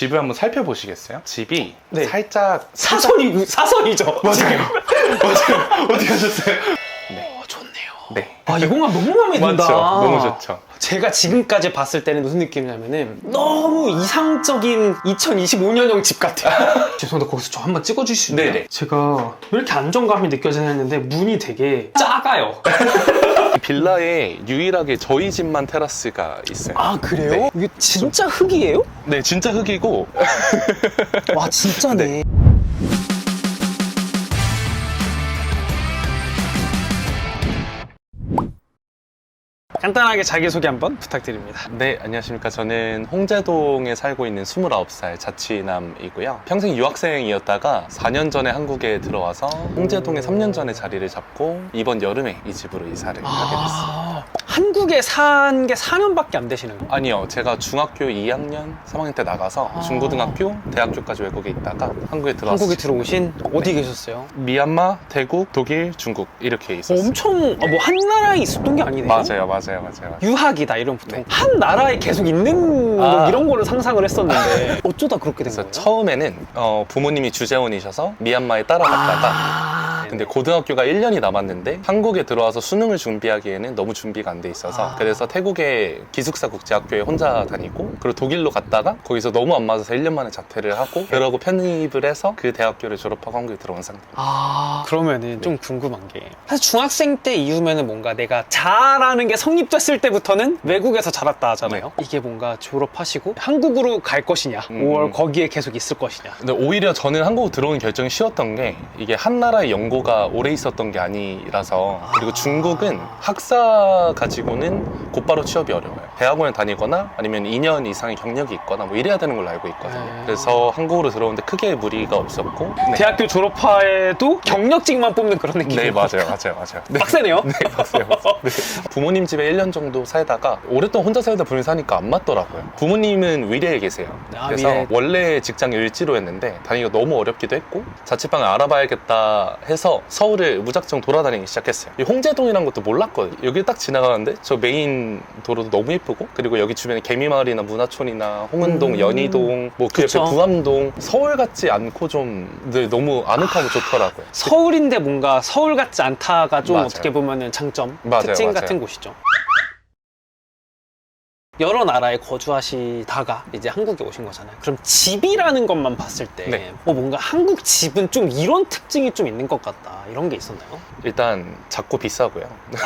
집을 한번 살펴보시겠어요? 집이 네. 살짝 사선이 사선이죠. 맞아요. 맞아요. 어디 가셨어요? 어, 좋네요. 네. 아, 이 공간 너무 마음에 든다. 맞죠. 너무 좋죠. 제가 지금까지 봤을 때는 무슨 느낌이냐면은 너무 이상적인 2025년형 집 같아요. 죄송한데 거기서 저 한번 찍어주실 수 있나요? 네네. 제가 왜 이렇게 안정감이 느껴지나 했는데 문이 되게 작아요. 이 빌라에 유일하게 저희 집만 테라스가 있어요. 아 그래요? 네. 이게 진짜 흙이에요? 네, 진짜 흙이고 와 진짜네. 간단하게 자기소개 한번 부탁드립니다. 네, 안녕하십니까. 저는 홍제동에 살고 있는 29살 자취남이고요. 평생 유학생이었다가 4년 전에 한국에 들어와서 홍제동에 3년 전에 자리를 잡고 이번 여름에 이 집으로 이사를 하게 됐어요. 아, 한국에 산 게 4년밖에 안 되시는 거예요? 아니요, 제가 중학교 2학년, 3학년 때 나가서 아. 중고등학교, 대학교까지 외국에 있다가 한국에 들어왔어요. 한국에 들어오신 어디 계셨어요? 미얀마, 태국, 독일, 중국 이렇게 있었어요. 엄청 뭐한 나라에 있었던 게 아니네요. 맞아요, 맞아요, 맞아요. 유학이다 이런 보통 네. 한 나라에 계속 있는 아. 거 이런 거를 상상을 했었는데 어쩌다 그렇게 된 그래서 거예요? 처음에는 어, 부모님이 주재원이셔서 미얀마에 따라갔다가 아, 근데 고등학교가 1년이 남았는데 한국에 들어와서 수능을 준비하기에는 너무 준비가 안 돼 있어서 아. 그래서 태국의 기숙사 국제학교에 혼자 다니고 그리고 독일로 갔다가 거기서 너무 안 맞아서 1년 만에 자퇴를 하고 그러고 편입을 해서 그 대학교를 졸업하고 한국에 들어온 상태. 아 그러면은 좀 궁금한 게 사실 중학생 때 이후면은 뭔가 내가 잘하는 게 성립됐을 때부터는 외국에서 자랐다 하잖아요 이게 뭔가 졸업하시고 한국으로 갈 것이냐 음. 5월 거기에 계속 있을 것이냐 근데 오히려 저는 한국 들어오는 결정이 쉬웠던 게 이게 한 나라의 연고 가 오래 있었던 게 아니라서 그리고 아. 중국은 학사 가지고는 곧바로 취업이 어려워요. 대학원을 다니거나 아니면 2년 이상의 경력이 있거나 뭐 이래야 되는 걸로 알고 있거든요. 네. 그래서 한국으로 들어오는데 크게 무리가 없었고 네. 대학교 졸업하에도 경력직만 뽑는 그런 느낌 네 맞아요 맞아요 맞아요 네. 빡세네요 네, 맞아요. 네. 부모님 집에 1년 정도 살다가 오랫동안 혼자 살다 부모님 사니까 안 맞더라고요. 부모님은 위례에 계세요. 아, 그래서 위례. 원래 직장이 을지로였는데 다니기가 너무 어렵기도 했고 자취방을 알아봐야겠다 해서 서울을 무작정 돌아다니기 시작했어요. 이 홍제동이란 것도 몰랐거든요. 여기 딱 지나가는데 저 메인 도로도 너무 예쁘고 그리고 여기 주변에 개미마을이나 문화촌이나 홍은동, 음. 연희동, 뭐 그 옆에 그쵸. 부암동 서울 같지 않고 좀 네, 너무 아늑하고 좋더라고요. 서울인데 뭔가 서울 같지 않다가 좀 맞아요. 어떻게 보면은 장점, 맞아요, 특징 맞아요. 같은 곳이죠. 여러 나라에 거주하시다가 이제 한국에 오신 거잖아요. 그럼 집이라는 것만 봤을 때, 네. 어, 뭔가 한국 집은 좀 이런 특징이 좀 있는 것 같다. 이런 게 있었나요? 일단 작고 비싸고요.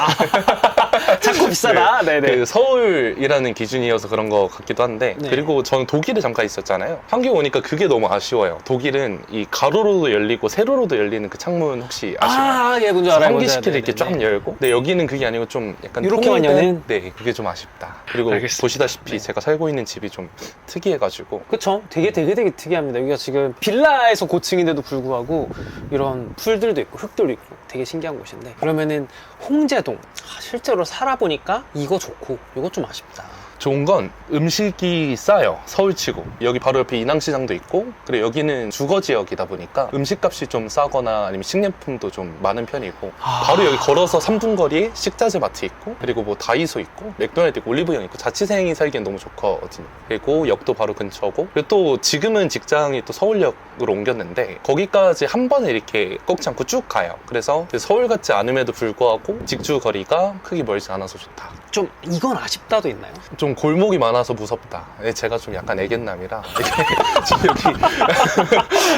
비싸다. 네, 네. 그 서울이라는 기준이어서 그런 것 같기도 한데 네. 그리고 저는 독일에 잠깐 있었잖아요. 한국에 오니까 그게 너무 아쉬워요. 독일은 이 가로로도 열리고 세로로도 열리는 그 창문 혹시 아시나요? 아, 예, 뭔지 알아요. 환기시킬. 이렇게 네, 쫙 네. 열고 근데 여기는 그게 아니고 좀 약간 이렇게만 통일된- 여는? 네 그게 좀 아쉽다 그리고 알겠습니다. 보시다시피 네. 제가 살고 있는 집이 좀 특이해가지고 그쵸. 되게 되게 되게 특이합니다. 여기가 지금 빌라에서 고층인데도 불구하고 이런 풀들도 있고 흙들도 있고 되게 신기한 곳인데 그러면은 홍제동 아, 실제로 살아보니까 이거 좋고 이거 좀 아쉽다. 좋은 건 음식이 싸요. 서울치고. 여기 바로 옆에 인왕시장도 있고. 그리고 여기는 주거 지역이다 보니까 음식값이 좀 싸거나 아니면 식료품도 좀 많은 편이고. 아. 바로 여기 걸어서 3분 거리에 식자재 마트 있고 그리고 뭐 다이소 있고 맥도날드 있고 올리브영 있고 자취생이 살기엔 너무 좋거든요. 그리고 역도 바로 근처고. 그리고 또 지금은 직장이 또 서울역으로 옮겼는데 거기까지 한 번에 이렇게 꺾지 않고 쭉 가요. 그래서 서울 같지 않음에도 불구하고 직주 거리가 크게 멀지 않아서 좋다 좀 이건 아쉽다도 있나요? 좀 골목이 많아서 무섭다. 예, 제가 좀 약간 애견남이라 지금 여기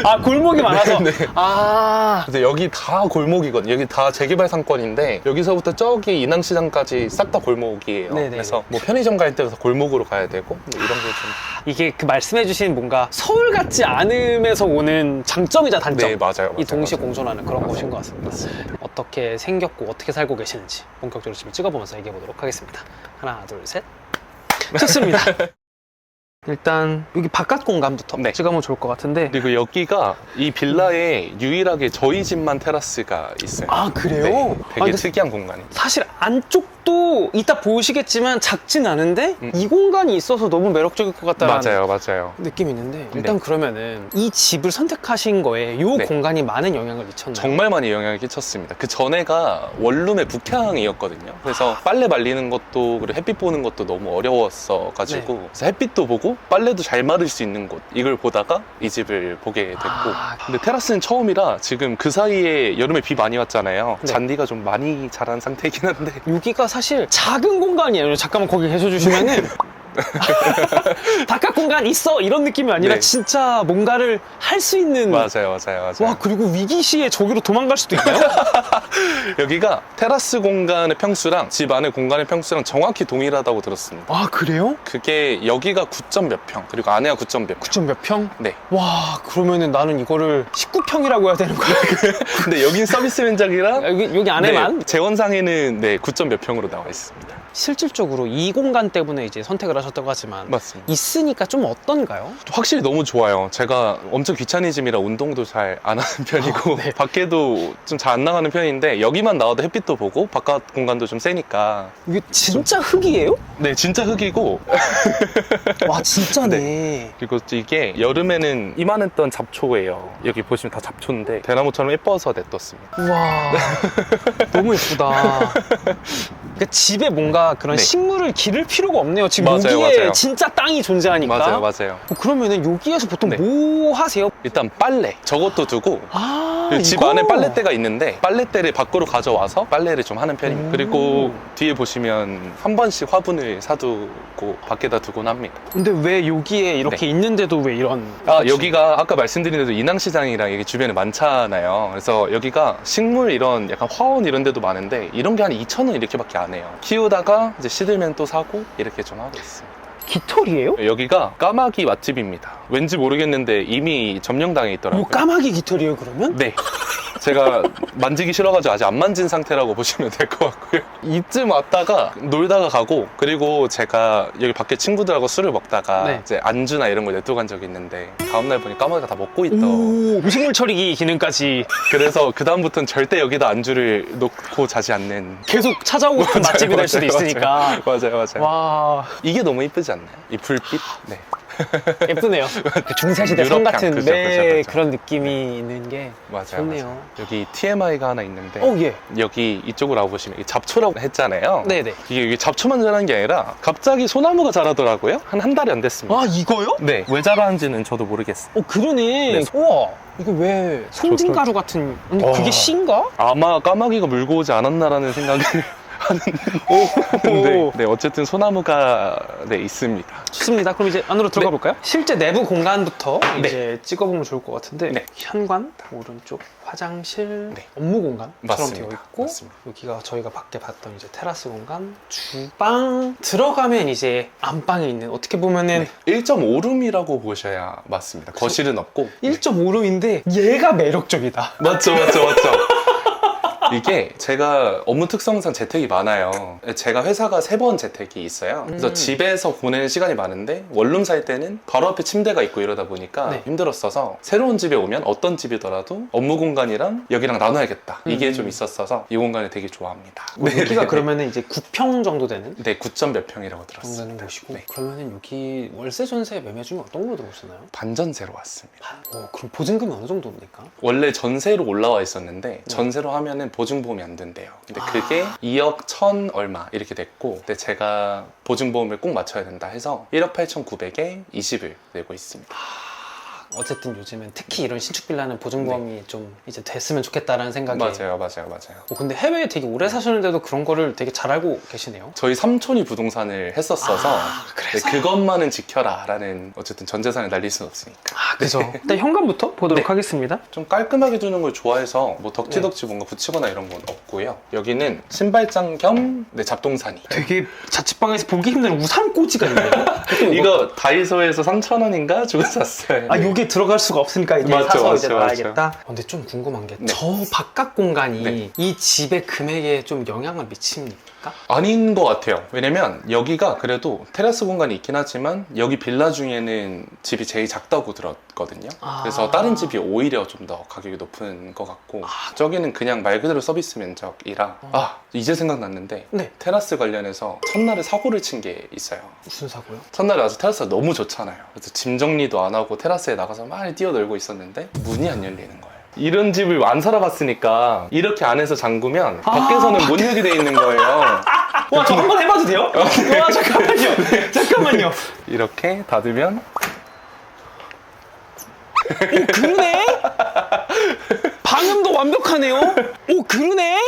아 골목이 많아서 네. 아 근데 여기 다 골목이거든요. 여기 다 재개발 상권인데 여기서부터 저기 인왕시장까지 싹 다 골목이에요. 네네. 그래서 뭐 편의점 갈 때부터 골목으로 가야 되고 뭐 이런 게좀 이게 그 말씀해주신 뭔가 서울 같지 않음에서 오는 장점이자 단점. 네, 맞아요, 이 맞아요, 동시에 맞아요. 공존하는 그런 곳인 것 같습니다. 어떻게 생겼고 어떻게 살고 계시는지 본격적으로 집을 찍어보면서 얘기해 보도록 하겠습니다. 하나, 둘, 셋. 좋습니다. 일단 여기 바깥 공간부터 네. 찍어보면 좋을 것 같은데. 그리고 여기가 이 빌라에 유일하게 저희 집만 테라스가 있어요. 아 그래요? 네, 아, 되게 근데 특이한 공간이. 사실 안쪽도 이따 보시겠지만 작진 않은데 음. 이 공간이 있어서 너무 매력적일 것 같다는 맞아요, 맞아요. 느낌이 있는데 일단 네. 그러면은 이 집을 선택하신 거에 이 네. 공간이 많은 영향을 미쳤나요? 정말 많이 영향을 끼쳤습니다. 그 전에가 원룸의 북향이었거든요. 그래서 빨래 말리는 것도 그리고 햇빛 보는 것도 너무 어려웠어 가지고 네. 그래서 햇빛도 보고 빨래도 잘 마를 수 있는 곳 이걸 보다가 이 집을 보게 됐고 아. 근데 테라스는 처음이라 지금 그 사이에 여름에 비 많이 왔잖아요 네. 잔디가 좀 많이 자란 상태이긴 한데 여기가 사실 작은 공간이에요. 잠깐만 거기 계셔 주시면은 바깥 공간 있어 이런 느낌이 아니라 네. 진짜 뭔가를 할 수 있는 맞아요 맞아요 맞아요 와 그리고 위기 시에 저기로 도망갈 수도 있나요? 여기가 테라스 공간의 평수랑 집 안의 공간의 평수랑 정확히 동일하다고 들었습니다 아 그래요? 그게 여기가 9점 몇 평 그리고 안에가 9점 몇 평. 9점 몇 평? 네. 와 그러면은 나는 이거를 19평이라고 해야 되는 거야? 근데 여긴 서비스 면적이랑 여기, 여기 안에만? 네, 재원상에는 네 9점 몇 평으로 나와 있습니다. 실질적으로 이 공간 때문에 이제 선택을 하셨다고 하지만 맞습니다. 있으니까 좀 어떤가요? 확실히 너무 좋아요. 제가 엄청 귀차니즘이라 운동도 잘 안 하는 편이고 네. 밖에도 좀 잘 안 나가는 편인데 여기만 나와도 햇빛도 보고 바깥 공간도 좀 세니까 이게 진짜 흙이에요? 네 진짜 흙이고 와 진짜네 그리고 또 이게 여름에는 이만했던 잡초예요. 여기 보시면 다 잡초인데 대나무처럼 예뻐서 냅뒀습니다. 우와 너무 예쁘다 그러니까 집에 뭔가 그런 네. 식물을 기를 필요가 없네요 지금 맞아요, 여기에 맞아요. 진짜 땅이 존재하니까 맞아요, 맞아요. 어, 그러면은 여기에서 보통 네. 뭐 하세요? 일단 빨래 저것도 두고 아, 그리고 집 이거? 안에 빨래대가 있는데 빨래대를 밖으로 가져와서 빨래를 좀 하는 편입니다. 오. 그리고 뒤에 보시면 한 번씩 화분을 사두고 밖에다 두곤 합니다. 근데 왜 여기에 이렇게 있는데도 왜 이런 아, 여기가 아까 말씀드린 대로 인왕시장이랑 이게 주변에 많잖아요. 그래서 여기가 식물 이런 약간 화원 이런 데도 많은데 이런 게 한 2,000원 이렇게밖에 안 해요. 키우다가 이제 시들면 또 사고 이렇게 좀 하고 있습니다. 깃털이에요? 여기가 까마귀 맛집입니다. 왠지 모르겠는데 이미 점령당해 있더라고요. 뭐 까마귀 깃털이에요 그러면? 네. 제가 만지기 싫어가지고 아직 안 만진 상태라고 보시면 될 것 같고요. 이쯤 왔다가 놀다가 가고 그리고 제가 여기 밖에 친구들하고 술을 먹다가 네. 이제 안주나 이런 걸 냅두고 간 적이 있는데 다음날 보니 까마귀가 다 먹고 있더. 오 음식물 처리기 기능까지 그래서 그 다음부터는 절대 여기다 안주를 놓고 자지 않는. 계속 찾아오고 싶은 맛집이 될 수도 맞아요, 있으니까 맞아요, 맞아요. 와 이게 너무 이쁘지 않나요? 이 불빛? 네. 예쁘네요 그 중세시대 성 유럽향, 같은 그죠, 네, 그죠, 그죠. 그런 느낌이 있는 게 맞아요. 좋네요. 맞아요. 여기 TMI가 하나 있는데 어, 예. 여기 이쪽으로 와보시면 잡초라고 했잖아요. 네네. 이게, 이게 잡초만 자라는 게 아니라 갑자기 소나무가 자라더라고요. 한 한 달이 안 됐습니다. 아, 이거요? 네. 왜 자라는지는 저도 모르겠어요. 어, 그러네. 네. 우와. 이거 왜 송진가루 같은, 아니, 와. 그게 씨인가? 아마 까마귀가 물고 오지 않았나라는 생각을 하는데 네, 어쨌든 소나무가 네, 있습니다. 좋습니다. 그럼 이제 안으로 들어가 네. 볼까요? 실제 내부 공간부터 네. 이제 찍어보면 좋을 것 같은데 네. 현관, 오른쪽 화장실, 네. 업무 공간처럼 맞습니다. 되어 있고 맞습니다. 여기가 저희가 밖에 봤던 이제 테라스 공간, 주방 들어가면 이제 안방에 있는 어떻게 보면은 네. 1.5룸이라고 보셔야 맞습니다. 거실은 없고 1.5룸인데 얘가 매력적이다. 맞죠, 맞죠, 맞죠. 이게 제가 업무 특성상 재택이 많아요. 제가 회사가 세 번 재택이 있어요. 그래서 음. 집에서 보내는 시간이 많은데 원룸 살 때는 바로 앞에 침대가 있고 이러다 보니까 네. 힘들었어서 새로운 집에 오면 어떤 집이더라도 업무 공간이랑 여기랑 나눠야겠다. 이게 음. 좀 있었어서 이 공간을 되게 좋아합니다. 뭐 네, 여기가 네, 그러면 은 이제 9평 정도 되는 네, 9점 몇 평이라고 들었어요. 정도는 곳이고 네. 그러면은 여기 월세 전세 매매 중에 어떤 걸로 들어오시나요? 반전세로 왔습니다. 어, 그럼 보증금이 어느 정도입니까? 원래 전세로 올라와 있었는데 네. 전세로 하면은 보증보험이 안 된대요. 근데 아. 그게 2억 1천 얼마 이렇게 됐고 근데 제가 보증보험을 꼭 맞춰야 된다 해서 1억 8천9백에 20을 내고 있습니다. 어쨌든 요즘엔 특히 이런 신축 빌라는 보증보험이 좀 이제 됐으면 좋겠다라는 생각이 맞아요, 맞아요, 맞아요. 어, 근데 해외에 되게 오래 사셨는데도 그런 거를 되게 잘 알고 계시네요. 저희 삼촌이 부동산을 했었어서 아, 네, 그것만은 지켜라라는 어쨌든 전 재산을 날릴 수는 없으니까 아, 그죠. 일단 현관부터 보도록 네. 하겠습니다. 좀 깔끔하게 두는 걸 좋아해서 뭐 덕지덕지 네. 뭔가 붙이거나 이런 건 없고요. 여기는 신발장 겸 네, 잡동사니. 되게 자취방에서 보기 힘든 우산 꽂이가 있네요. 보통 이거 다이소에서 3,000원인가 주고 샀어요. 아, 요게 들어갈 수가 없으니까 이제 맞죠, 사서 맞죠, 이제. 놔야겠다. 어, 근데 좀 궁금한 게 네. 저 바깥 공간이 네. 이 집의 금액에 좀 영향을 미칩니까? 아닌 것 같아요. 왜냐면 여기가 그래도 테라스 공간이 있긴 하지만 여기 빌라 중에는 집이 제일 작다고 들었거든요. 아. 그래서 다른 집이 오히려 좀 더 가격이 높은 것 같고 저기는 그냥 말 그대로 서비스 면적이라 어. 아 이제 생각났는데 네. 테라스 관련해서 첫날에 사고를 친 게 있어요. 무슨 사고요? 첫날에 와서 테라스가 너무 좋잖아요. 그래서 짐 정리도 안 하고 테라스에 나가서 막 뛰어놀고 있었는데 문이 안 열리는 거예요. 이런 집을 안 살아봤으니까 이렇게 안에서 잠그면 아, 밖에서는 못 열게 돼 있는 거예요. 와, 저 한 번 해봐도 돼요? 와, 잠깐만요. 잠깐만요. 잠깐만요. 이렇게 닫으면 오 그러네. 방음도 완벽하네요. 오 그러네.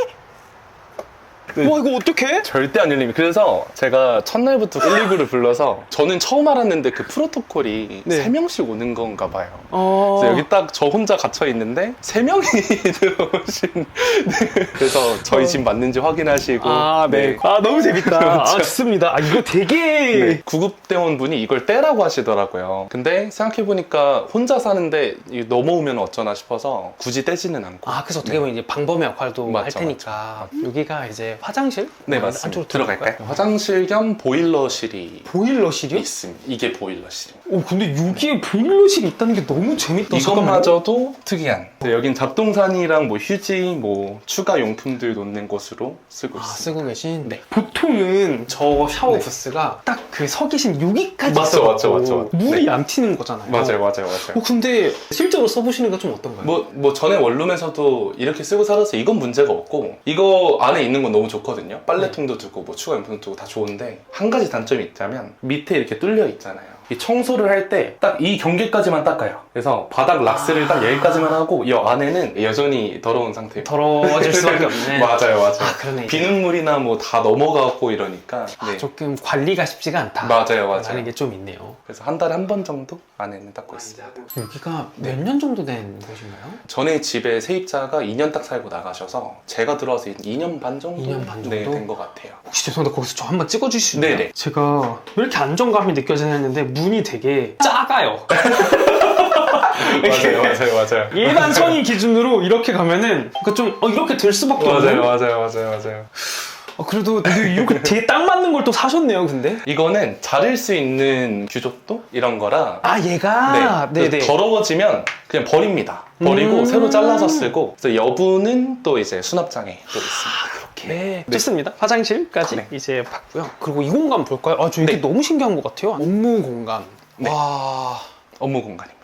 와 이거 어떡해? 절대 안 열립니다. 그래서 제가 첫날부터 119를 불러서 저는 처음 알았는데 그 프로토콜이 네. 세 3명씩 오는 건가 봐요. 어. 그래서 여기 딱 저 혼자 갇혀 있는데 세 명이 들어오신. 네. 그래서 저희 집 맞는지 확인하시고. 아, 네. 아, 너무 재밌다. 아. 좋습니다. 아, 이거 되게. 네, 구급대원 분이 이걸 떼라고 하시더라고요. 근데 생각해보니까 혼자 사는데 이거 넘어오면 어쩌나 싶어서 굳이 떼지는 않고. 아, 그래서 어떻게 보면 이제 방범의 역할도 할 맞죠, 테니까. 여기가 이제 화장실? 네, 어, 맞습니다. 안쪽으로 들어갈까요? 화장실 겸 보일러실이 보일러실이요? 있습니다. 이게 보일러실입니다. 오, 근데 여기에 보일러실이 있다는 게 너무 재밌다. 이것마저도 특이한. 네, 여긴 잡동사니랑 뭐 휴지, 뭐 추가 용품들 놓는 곳으로 쓰고 아, 있습니다. 쓰고 계신? 네. 보통은 저 샤워 네. 부스가 딱 그 서 계신 여기까지 맞죠, 있어갖고 맞죠, 맞죠. 물이 네. 안 튀는 거잖아요. 맞아요, 맞아요, 맞아요. 어, 근데 실제로 써보시는 건 좀 어떤가요? 뭐, 뭐 전에 원룸에서도 이렇게 쓰고 살아서 이건 문제가 없고 이거 안에 있는 건 너무 좋거든요 빨래통도 두고 뭐 추가 용품도 두고 다 좋은데 한 가지 단점이 있자면 밑에 이렇게 뚫려 있잖아요 이 청소를 할 때 딱 이 경계까지만 닦아요 그래서 바닥 락스를 딱 여기까지만 하고 이 안에는 여전히 더러운 상태예요 더러워질 수밖에 없네. 맞아요 맞아요 아, 그러네. 비눗물이나 뭐 다 넘어가고 이러니까 아, 네. 조금 관리가 쉽지가 않다. 맞아요 맞아요 라는 게 좀 있네요. 그래서 한 달에 한 번 정도 안에는 닦고 있습니다 여기가 몇 년 정도 된 곳인가요? 전에 집에 세입자가 2년 딱 살고 나가셔서 제가 들어와서 2년 반 정도 2년 반 정도? 네, 된것 같아요. 혹시 죄송한데 거기서 저 한번 찍어주실 수 있나요? 네네. 제가 왜 이렇게 안정감이 느껴지나 했는데 문이 되게 작아요. 맞아요, 맞아요, 맞아요. 일반 성인 기준으로 이렇게 가면은 그좀 어, 이렇게 될 수밖에 없는. 맞아요, 맞아요, 맞아요, 맞아요. 어, 그래도 근데 이렇게 되게 딱 맞는 걸 또 사셨네요, 근데. 이거는 자를 수 있는 규족도 이런 거라 아 얘가 네, 네네. 더러워지면 그냥 버립니다. 버리고 음. 새로 잘라서 쓰고 그래서 여부는 또 이제 수납장에 또 있습니다. 네, 좋습니다. 화장실까지 네. 이제 봤고요. 그리고 이 공간 볼까요? 아, 저 이게 네. 너무 신기한 것 같아요. 업무 공간. 네. 와. 업무 공간입니다.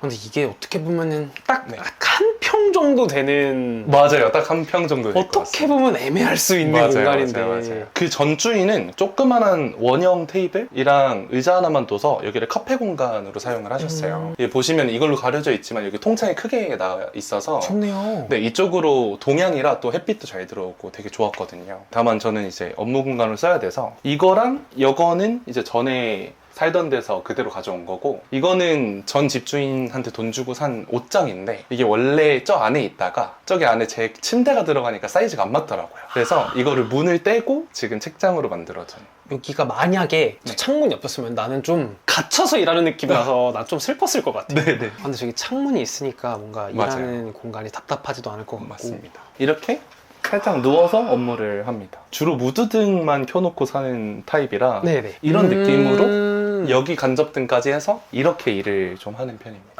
근데 이게 어떻게 보면은 딱 네. 한 평 정도 되는 맞아요, 딱 한 평 정도 될것 어떻게 같습니다. 보면 애매할 수 있는 맞아요, 공간인데. 맞아요, 맞아요. 그 전주인은 조그만한 원형 테이블이랑 의자 하나만 둬서 여기를 카페 공간으로 사용을 하셨어요. 음. 예, 보시면 이걸로 가려져 있지만 여기 통창이 크게 나 있어서 좋네요. 네, 이쪽으로 동향이라 또 햇빛도 잘 들어오고 되게 좋았거든요. 다만 저는 이제 업무 공간을 써야 돼서 이거랑 이거는 이제 전에 살던 데서 그대로 가져온 거고 이거는 전 집주인한테 돈 주고 산 옷장인데 이게 원래 저 안에 있다가 저기 안에 제 침대가 들어가니까 사이즈가 안 맞더라고요. 그래서 이거를 문을 떼고 지금 책장으로 만들어준 여기가 만약에 저 네. 창문이 없었으면 나는 좀 갇혀서 일하는 느낌이라서 난 좀 슬펐을 것 같아. 네네. 아, 근데 저기 창문이 있으니까 뭔가 맞아요. 일하는 공간이 답답하지도 않을 것 같고. 맞습니다. 이렇게 살짝 누워서 업무를 합니다. 주로 무드등만 켜놓고 사는 타입이라 네네. 이런 느낌으로 음... 여기 간접등까지 해서 이렇게 일을 좀 하는 편입니다.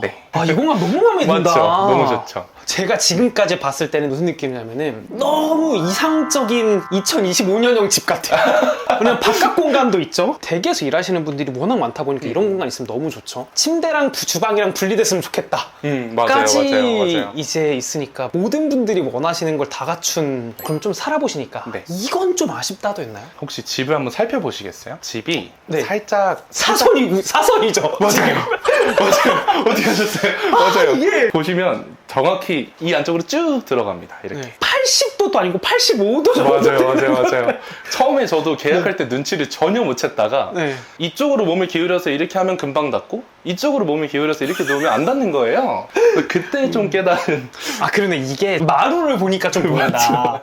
네. 아, 이 공간 너무 마음에 든다. 맞죠? 너무 좋죠. 제가 지금까지 봤을 때는 무슨 느낌이냐면은 너무 이상적인 2025년형 집 같아요. 그냥 바깥 공간도 있죠. 댁에서 일하시는 분들이 워낙 많다 보니까 이런 공간 있으면 너무 좋죠. 침대랑 부- 주방이랑 분리됐으면 좋겠다. 음, 맞아요, 까지 맞아요, 맞아요. 이제 있으니까 모든 분들이 원하시는 걸 다 갖춘 그럼 좀 살아보시니까 네. 이건 좀 아쉽다도 했나요? 혹시 집을 한번 살펴보시겠어요? 집이 네. 살짝 사선이고 사선이죠. 맞아요. 맞아요. 어떻게 하셨어요? 맞아요. 예. 보시면 정확히 이 안쪽으로 쭉 들어갑니다. 이렇게. 네. 80도도 아니고 85도 정도. 맞아요, 맞아요, 맞아요. 처음에 저도 계약할 때 눈치를 전혀 못 챘다가 네. 이쪽으로 몸을 기울여서 이렇게 하면 금방 닿고 이쪽으로 몸을 기울여서 이렇게 놓으면 안 닿는 거예요. 그때 좀 깨달은 아 그러네 이게 마루를 보니까 좀 보인다.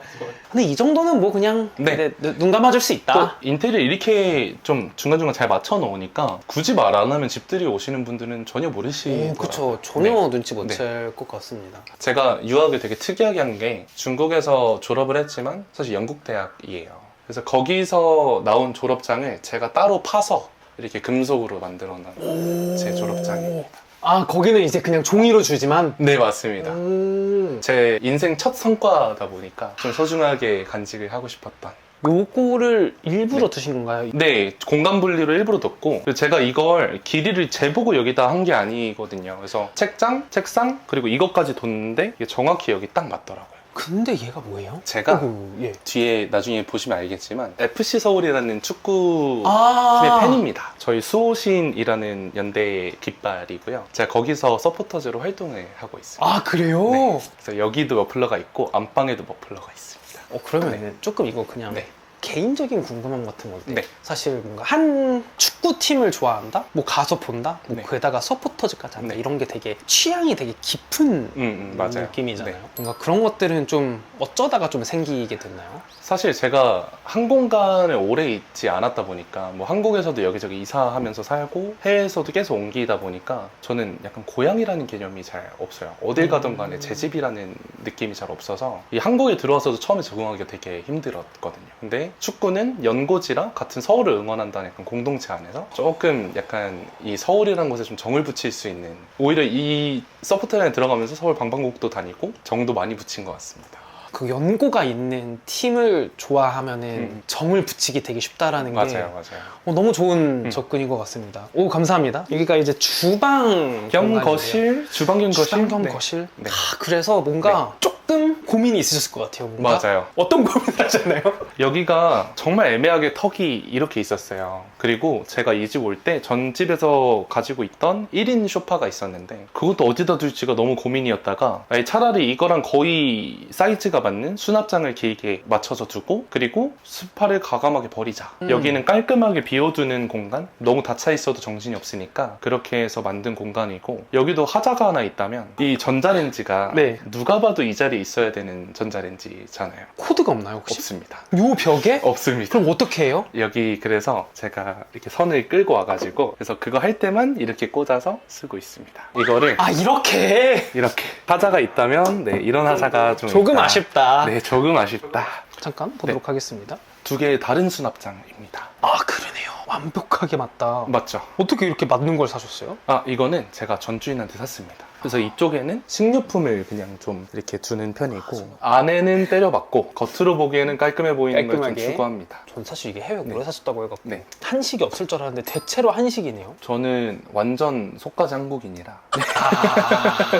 근데 이 정도는 뭐 그냥 네. 네, 눈- 눈 감아줄 수 또 있다. 인테리어 이렇게 좀 중간중간 잘 맞춰 놓으니까 굳이 말 안 하면 집들이 오시는 분들은 전혀 모르실 오. 그쵸 전혀 네. 눈치 못 네. 챌 것 같습니다. 제가 유학을 되게 특이하게 한 게 중국에서 졸업을 했지만 사실 영국 대학이에요. 그래서 거기서 나온 졸업장을 제가 따로 파서 이렇게 금속으로 만들어 놓은 제 졸업장입니다. 아 거기는 이제 그냥 종이로 주지만. 네, 맞습니다. 음. 제 인생 첫 성과다 보니까 좀 소중하게 간직을 하고 싶었던. 요거를 일부러 네. 두신 건가요? 네, 공간 분리를 일부러 뒀고 그리고 제가 이걸 길이를 재보고 여기다 한 게 아니거든요. 그래서 책장, 책상 그리고 이것까지 뒀는데 이게 정확히 여기 딱 맞더라고요. 근데 얘가 뭐예요? 제가 어구, 예. 뒤에 나중에 보시면 알겠지만 FC 서울이라는 축구 아, 팀의 팬입니다. 저희 수호신이라는 연대의 깃발이고요. 제가 거기서 서포터즈로 활동을 하고 있습니다. 아 그래요? 네. 그래서 여기도 머플러가 있고 안방에도 머플러가 있습니다. 어 그러면 조금 이거 그냥 네. 개인적인 궁금함 같은 건데 네. 사실 뭔가 한 축구 팀을 좋아한다, 뭐 가서 본다, 뭐 네. 거기다가 서포터즈까지 한다 네. 이런 게 되게 취향이 되게 깊은 음, 음, 맞아요. 느낌이잖아요. 네. 뭔가 그런 것들은 좀 어쩌다가 좀 생기게 됐나요? 사실 제가 한 공간에 오래 있지 않았다 보니까 뭐 한국에서도 여기저기 이사하면서 살고 해외에서도 계속 옮기다 보니까 저는 약간 고향이라는 개념이 잘 없어요. 어딜 가든 간에 제 집이라는 느낌이 잘 없어서 이 한국에 들어와서도 처음에 적응하기가 되게 힘들었거든요. 근데 축구는 연고지랑 같은 서울을 응원한다는 약간 공동체 안에서 조금 약간 이 서울이라는 곳에 좀 정을 붙일 수 있는 오히려 이 서포터라인에 들어가면서 서울 방방곡도 다니고 정도 많이 붙인 것 같습니다. 그 연고가 있는 팀을 좋아하면은 음. 정을 붙이기 되게 쉽다라는 게 맞아요, 맞아요. 어, 너무 좋은 음. 접근인 것 같습니다. 오 감사합니다. 여기가 이제 주방 겸. 거실, 주방 겸 거실. 주방 겸 네. 거실. 네. 아, 그래서 뭔가 조금 고민이 있으셨을 것 같아요. 뭔가 맞아요. 어떤 고민을 하잖아요. 여기가 정말 애매하게 턱이 이렇게 있었어요. 그리고 제가 이 집 올 때 전 집에서 가지고 있던 1인 소파가 있었는데 그것도 어디다 둘지가 너무 고민이었다가 아니, 차라리 이거랑 거의 사이즈가 맞는 수납장을 길게 맞춰서 두고 그리고 소파를 가감하게 버리자. 음. 여기는 깔끔하게 비워두는 공간? 너무 닫혀 있어도 정신이 없으니까 그렇게 해서 만든 공간이고 여기도 하자가 하나 있다면 이 전자레인지가 네. 누가 봐도 이 자리에 있어야 되는 전자레인지잖아요. 코드가 없나요 혹시? 없습니다. 요 벽에? 없습니다. 그럼 어떻게 해요? 여기 그래서 제가 이렇게 선을 끌고 와가지고 그래서 그거 할 때만 이렇게 꽂아서 쓰고 있습니다. 이거를 아 이렇게 이렇게 하자가 있다면 네 이런 하자가 좀 조금 있다. 아쉽다. 네 조금 아쉽다. 잠깐 보도록 하겠습니다. 두 개의 다른 수납장입니다. 아 그러네요. 완벽하게 맞다. 맞죠? 어떻게 이렇게 맞는 걸 사셨어요? 아 이거는 제가 전 주인한테 샀습니다. 그래서 이쪽에는 식료품을 그냥 좀 이렇게 두는 편이고 안에는 때려박고 겉으로 보기에는 깔끔해 보이는 걸 좀 깔끔하게. 추구합니다. 전 사실 이게 해외 오래 네. 사셨다고 해갖고 네, 한식이 없을 줄 알았는데 대체로 한식이네요. 저는 완전 속가지 한국인이라 아,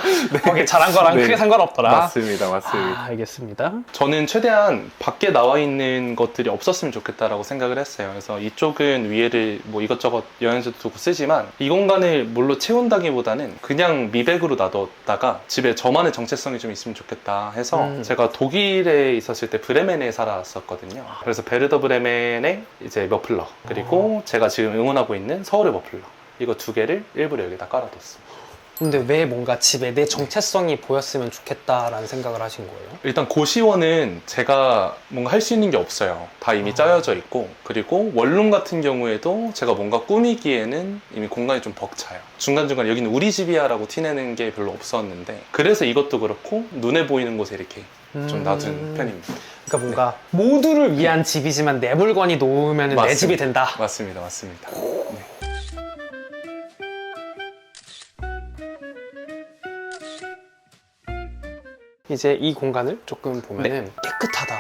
거기 잘한 거랑 네. 크게 상관없더라. 맞습니다, 맞습니다. 아, 알겠습니다. 저는 최대한 밖에 나와 있는 것들이 없었으면 좋겠다라고 생각을 했어요. 그래서 이쪽은 위에를 뭐 이것저것 영양제도 두고 쓰지만 이 공간을 물로 채운다기보다는 그냥 미백으로 놔뒀다가 집에 저만의 정체성이 좀 있으면 좋겠다 해서 음. 제가 독일에 있었을 때 브레멘에 살았었거든요. 그래서 베르더 브레멘의 이제 머플러 그리고 제가 지금 응원하고 있는 서울의 머플러 이거 두 개를 일부러 여기다 깔아뒀습니다. 근데 왜 뭔가 집에 내 정체성이 보였으면 좋겠다라는 생각을 하신 거예요? 일단 고시원은 제가 뭔가 할 수 있는 게 없어요. 다 이미 아. 짜여져 있고 그리고 원룸 같은 경우에도 제가 뭔가 꾸미기에는 이미 공간이 좀 벅차요. 중간중간 여기는 우리 집이야라고 티내는 게 별로 없었는데 그래서 이것도 그렇고 눈에 보이는 곳에 이렇게 좀 놔둔 음. 편입니다. 그러니까 뭔가 모두를 위한 집이지만 내 물건이 놓으면 내 맞습니다. 집이 된다. 맞습니다. 맞습니다. 이제 이 공간을 조금 보면은 네. 깨끗하다,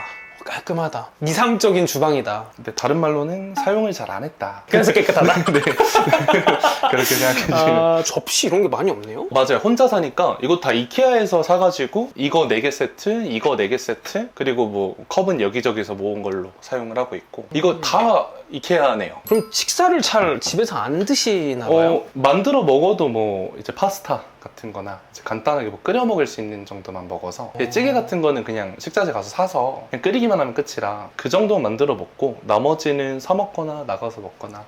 깔끔하다, 이상적인 주방이다. 근데 다른 말로는 사용을 잘 안 했다. 그래서 깨끗하다. 네. 그렇게 생각해주시면 아, 접시 이런 게 많이 없네요. 맞아요. 혼자 사니까 이거 다 이케아에서 사가지고 이거 4개 세트, 이거 4개 세트, 그리고 뭐 컵은 여기저기서 모은 걸로 사용을 하고 있고 이거 다 이케아네요. 그럼 식사를 잘 집에서 안 드시나 봐요? 어, 만들어 먹어도 뭐 이제 파스타 같은 거나 간단하게 뭐 끓여 먹을 수 있는 정도만 먹어서 어. 찌개 같은 거는 그냥 식자재 가서 사서 그냥 끓이기만 하면 끝이라 그 정도 만들어 먹고 나머지는 사 먹거나 나가서 먹거나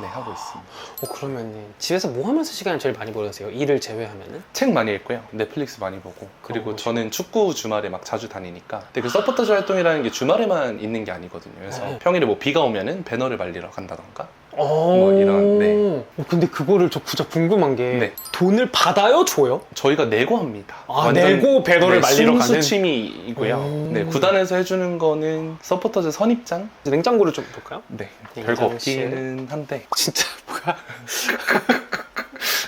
네 하고 있습니다. 어, 그러면 집에서 뭐 하면서 시간을 제일 많이 보내세요? 일을 제외하면은? 책 많이 읽고요. 넷플릭스 많이 보고. 그리고 어, 저는 축구 주말에 막 자주 다니니까. 근데 그 서포터즈 활동이라는 게 주말에만 있는 게 아니거든요. 그래서 네. 평일에 뭐 비가 오면은 배너를 말리러 간다던가. 뭐 이런, 네. 근데 그거를 저 진짜 궁금한 게 네. 돈을 받아요, 줘요? 저희가 내고 합니다. 아, 내고 배너를 말리러 가는? 취미이고요. 오. 네, 구단에서 해주는 거는 서포터즈 선입장? 이제 냉장고를 좀 볼까요? 네, 냉장실. 별거 없기는 한데. 진짜 뭐야?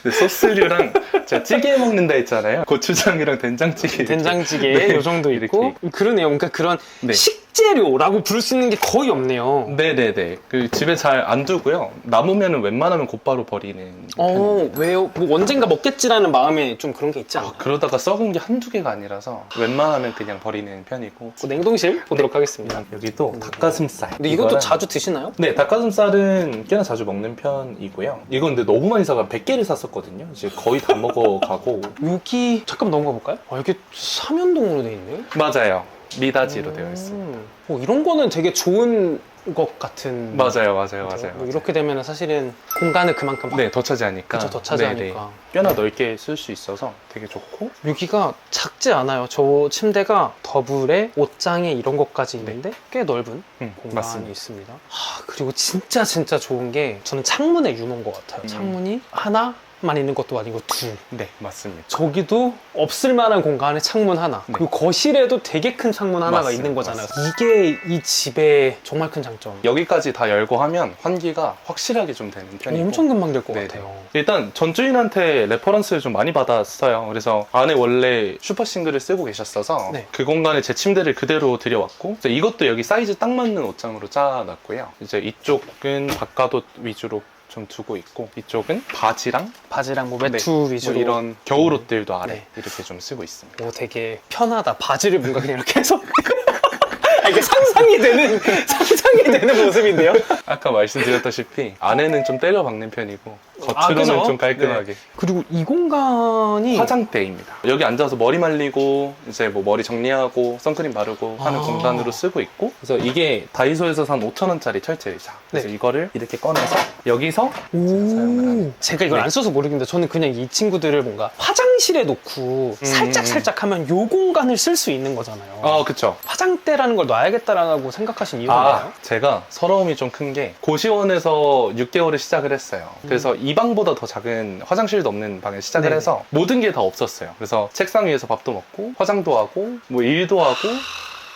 네, 소스류랑 제가 찌개 먹는다 했잖아요. 고추장이랑 된장찌개. 이렇게. 된장찌개 네, 요 정도 있고 이렇게. 그러네요. 그러니까 그런 네. 식 식재료라고 부를 수 있는 게 거의 없네요. 네네네. 그 집에 잘 안 두고요. 남으면은 웬만하면 곧바로 버리는. 어, 편입니다. 왜요? 뭐 언젠가 먹겠지라는 마음에 좀 그런 게 있지 않나요? 아, 그러다가 썩은 게 한두 개가 아니라서 웬만하면 그냥 버리는 편이고. 그 냉동실 보도록 하겠습니다. 여기도 닭가슴살. 근데 이것도 이거는- 자주 드시나요? 네, 닭가슴살은 꽤나 자주 먹는 편이고요. 이건 근데 너무 많이 사가 100개를 샀었거든요. 이제 거의 다 먹어가고. 여기 잠깐 넘어가 볼까요? 아, 이게 삼연동으로 돼 있네요. 맞아요. 미다지로 되어 있습니다. 음. 어, 이런 거는 되게 좋은 것 같은. 맞아요, 맞아요? 맞아요. 뭐 이렇게 되면 사실은 공간을 그만큼 네, 더 차지하니까. 그쵸, 더 네네. 차지하니까. 꽤나 넓게 쓸 수 있어서 되게 좋고. 여기가 작지 않아요. 저 침대가 더블에 옷장에 이런 것까지 있는데 꽤 넓은 음, 공간이 맞습니다. 있습니다. 아, 그리고 진짜 진짜 좋은 게 저는 창문의 유머인 것 같아요. 음. 창문이 하나 만 있는 것도 아니고 둘. 네, 맞습니다. 저기도 없을 만한 공간에 창문 하나. 네. 그리고 거실에도 되게 큰 창문 하나가 맞습니다. 있는 거잖아요. 이게 이 집의 정말 큰 장점. 여기까지 다 열고 하면 환기가 확실하게 좀 되는 편이고. 엄청 금방 될 것 네네. 같아요. 일단 전주인한테 레퍼런스를 좀 많이 받았어요. 그래서 안에 원래 슈퍼싱글을 쓰고 계셨어서 네. 그 공간에 제 침대를 그대로 들여왔고 이제 이것도 여기 사이즈 딱 맞는 옷장으로 짜놨고요. 이제 이쪽은 바깥옷 위주로 좀 두고 있고 이쪽은 바지랑 바지랑 뭐 네, 외투 뭐 위주로 이런 겨울 옷들도 아래 네. 이렇게 좀 쓰고 있습니다. 오, 되게 편하다. 바지를 뭔가 그냥 이렇게 해서. 아, 이게 상상이 되는, 상상이 되는 모습인데요? 아까 말씀드렸다시피 안에는 좀 때려 박는 편이고 아, 겉으로는 그죠? 좀 깔끔하게 그리고 이 공간이. 화장대입니다. 여기 앉아서 머리 말리고 이제 뭐 머리 정리하고 선크림 바르고 하는 아. 공간으로 쓰고 있고 그래서 이게 다이소에서 산 5천 원짜리 철제 의자. 그래서 네. 이거를 이렇게 꺼내서 여기서 사용을 하는. 제가 이걸 네. 안 써서 모르겠는데 저는 그냥 이 친구들을 뭔가 화장실에 놓고 음, 살짝 살짝 하면 요 공간을 쓸 수 있는 거잖아요. 아 그쵸. 화장대라는 걸 놔야겠다라고 생각하신 이유가 아 뭐예요? 제가 서러움이 좀 큰 게 고시원에서 6개월을 시작을 했어요. 그래서 이 방보다 더 작은 화장실도 없는 방에 시작을 음. 네네. 해서 모든 게 다 없었어요. 그래서 책상 위에서 밥도 먹고 화장도 하고 뭐 일도 하고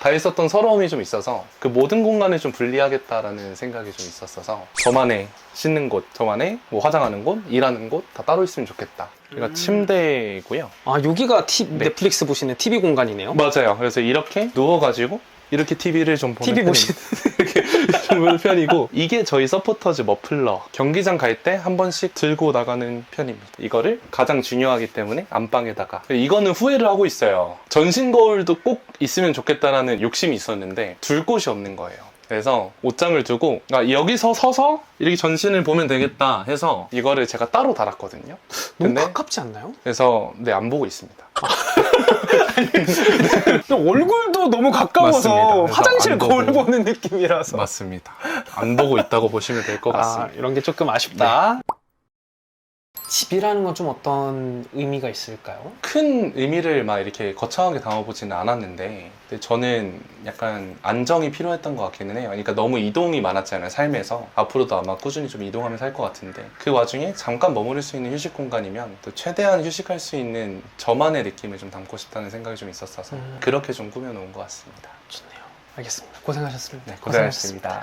다 했었던 서러움이 좀 있어서 그 모든 공간을 좀 분리하겠다라는 생각이 좀 있었어서 저만의 씻는 곳, 저만의 뭐 화장하는 곳, 일하는 곳 다 따로 있으면 좋겠다. 그러니까 음. 침대고요. 아, 여기가 티- 네. 넷플릭스 보시는 TV 공간이네요. 맞아요. 그래서 이렇게 누워가지고 이렇게 TV를 좀 보는 TV. 보시는. 이렇게 좀 보는 편이고 이게 저희 서포터즈 머플러 경기장 갈 때 한 번씩 들고 나가는 편입니다. 이거를 가장 중요하기 때문에 안방에다가 이거는 후회를 하고 있어요. 전신 거울도 꼭 있으면 좋겠다라는 욕심이 있었는데 둘 곳이 없는 거예요. 그래서 옷장을 두고 아, 여기서 서서 이렇게 전신을 보면 되겠다 해서 이거를 제가 따로 달았거든요. 너무 근데 가깝지 않나요? 그래서 네 안 보고 있습니다. 근데 얼굴도 너무 가까워서 맞습니다. 화장실 안 거울 보고. 보는 느낌이라서. 맞습니다. 안 보고 있다고 보시면 될것 아, 같습니다. 이런 게 조금 아쉽다. 집이라는 건 좀 어떤 의미가 있을까요? 큰 의미를 막 이렇게 거창하게 담아보지는 않았는데 근데 저는 약간 안정이 필요했던 것 같기는 해요. 그러니까 너무 이동이 많았잖아요, 삶에서. 앞으로도 아마 꾸준히 좀 이동하며 살것 같은데 그 와중에 잠깐 머무를 수 있는 휴식 공간이면 또 최대한 휴식할 수 있는 저만의 느낌을 좀 담고 싶다는 생각이 좀 있었어서 음. 그렇게 좀 꾸며놓은 것 같습니다. 좋네요. 알겠습니다. 고생하셨습니다. 네, 고생하셨습니다.